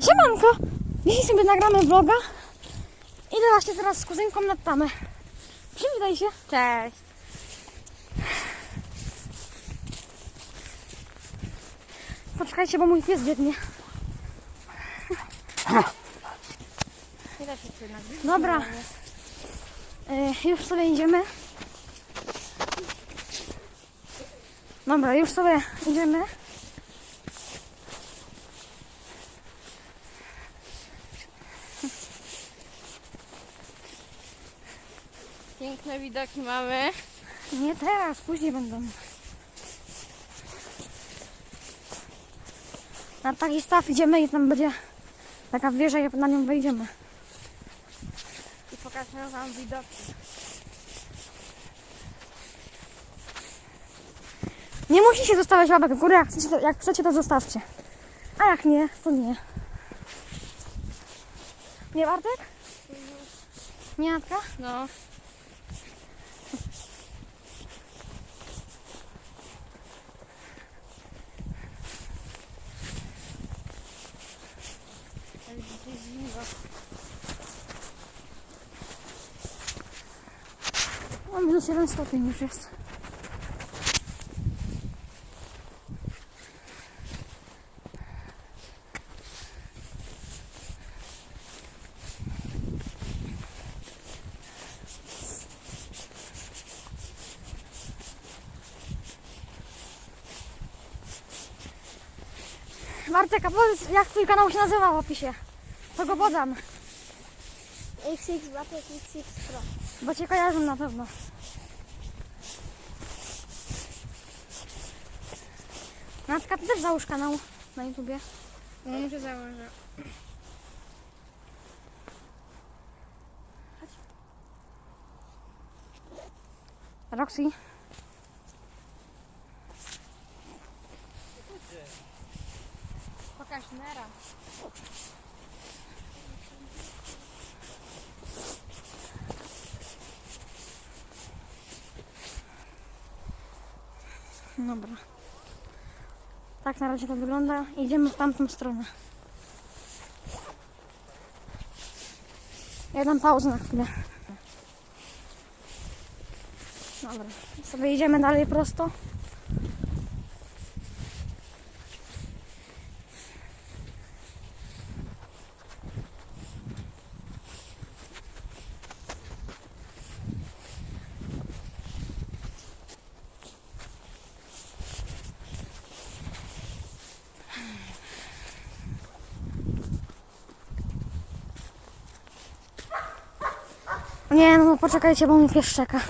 Siemanko! Dzisiaj sobie nagramy vloga. Idę właśnie teraz z kuzynką nad tamę. Przywitaj się. Cześć. Poczekajcie, bo mój pies biegnie. Dobra. Y, już sobie idziemy. Dobra, już sobie idziemy. Piękne widoki mamy. Nie teraz, później będą. Na taki staw idziemy i tam będzie taka wieża i na nią wejdziemy. Pokażę wam widoki. Nie musicie zostawiać łapek w górę, jak chcecie, to, jak chcecie to zostawcie. A jak nie, to nie. Nie Bartek? Nie Natka? No. Ale dzisiaj zimno. O, minus jeden stopień już jest. Bartek, a powiedz, jak twój kanał się nazywa w opisie? To go podam, XX Batek XX Pro. Bo cię kojarzą na pewno. Natka, ty też załóż kanał na YouTubie. No muszę założyć. Roxy. Pokaż Nera. Dobra. Tak na razie to wygląda. Idziemy w tamtą stronę. Ja dam pauzę na chwilę. Dobra. Sobie idziemy dalej prosto. Nie, no poczekajcie, bo mnie pies czeka.